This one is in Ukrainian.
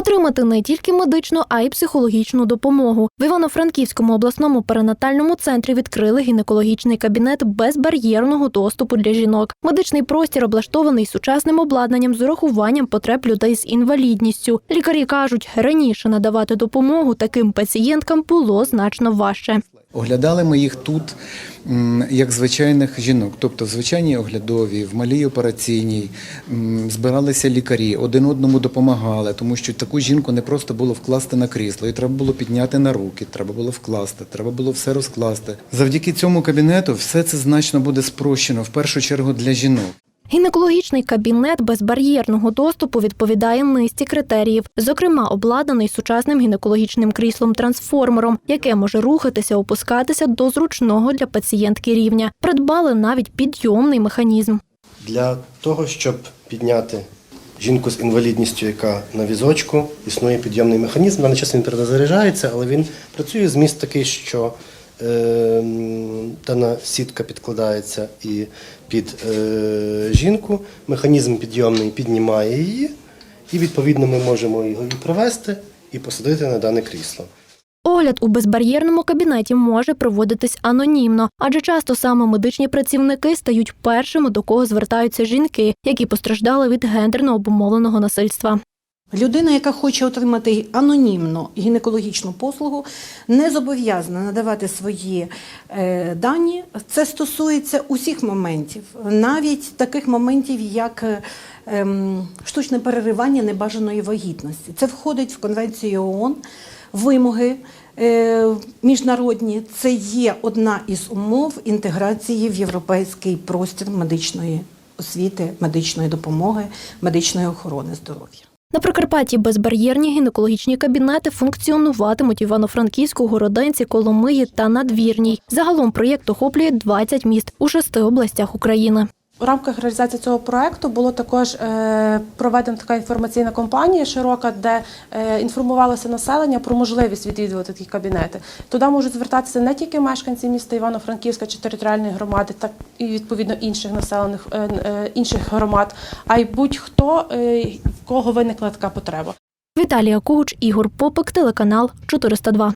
отримати не тільки медичну, а й психологічну допомогу. В Івано-Франківському обласному перинатальному центрі відкрили гінекологічний кабінет безбар'єрного доступу для жінок. Медичний простір облаштований сучасним обладнанням з урахуванням потреб людей з інвалідністю. Лікарі кажуть, раніше надавати допомогу таким пацієнткам було значно важче. Оглядали ми їх тут як звичайних жінок, тобто в звичайній оглядовій, в малій операційній, збиралися лікарі, один одному допомагали, тому що таку жінку не просто було вкласти на крісло, і треба було підняти на руки, треба було вкласти, треба було все розкласти. Завдяки цьому кабінету все це значно буде спрощено в першу чергу для жінок. Гінекологічний кабінет безбар'єрного доступу відповідає низці критеріїв, зокрема, обладнаний сучасним гінекологічним кріслом-трансформером, яке може рухатися, опускатися до зручного для пацієнтки рівня. Придбали навіть підйомний механізм. Для того, щоб підняти жінку з інвалідністю, яка на візочку, існує підйомний механізм. На час він перезаряджається, але він працює зміст такий, що дана сітка підкладається і під е, жінку. Механізм підйомний піднімає її, і відповідно ми можемо його і привести і посадити на дане крісло. Огляд у безбар'єрному кабінеті може проводитись анонімно, адже часто саме медичні працівники стають першими, до кого звертаються жінки, які постраждали від гендерно обумовленого насильства. Людина, яка хоче отримати анонімно гінекологічну послугу, не зобов'язана надавати свої е, дані. Це стосується усіх моментів, навіть таких моментів, як е, ем, штучне переривання небажаної вагітності. Це входить в Конвенцію ООН, вимоги. е, Міжнародні це є одна із умов інтеграції в європейський простір медичної освіти, медичної допомоги, медичної охорони здоров'я. На Прикарпатті безбар'єрні гінекологічні кабінети функціонуватимуть Івано-Франківську, Городенці, Коломиї та Надвірній. Загалом проєкт охоплює 20 міст у шести областях України. У рамках реалізації цього проекту було також е, проведена така інформаційна кампанія широка, де е, інформувалося населення про можливість відвідувати такі кабінети. Туди можуть звертатися не тільки мешканці міста Івано-Франківська чи територіальної громади, так і відповідно інших населених е, інших громад, а й будь-хто кого виникла така потреба. Віталія Куч, Ігор Попик, телеканал 402.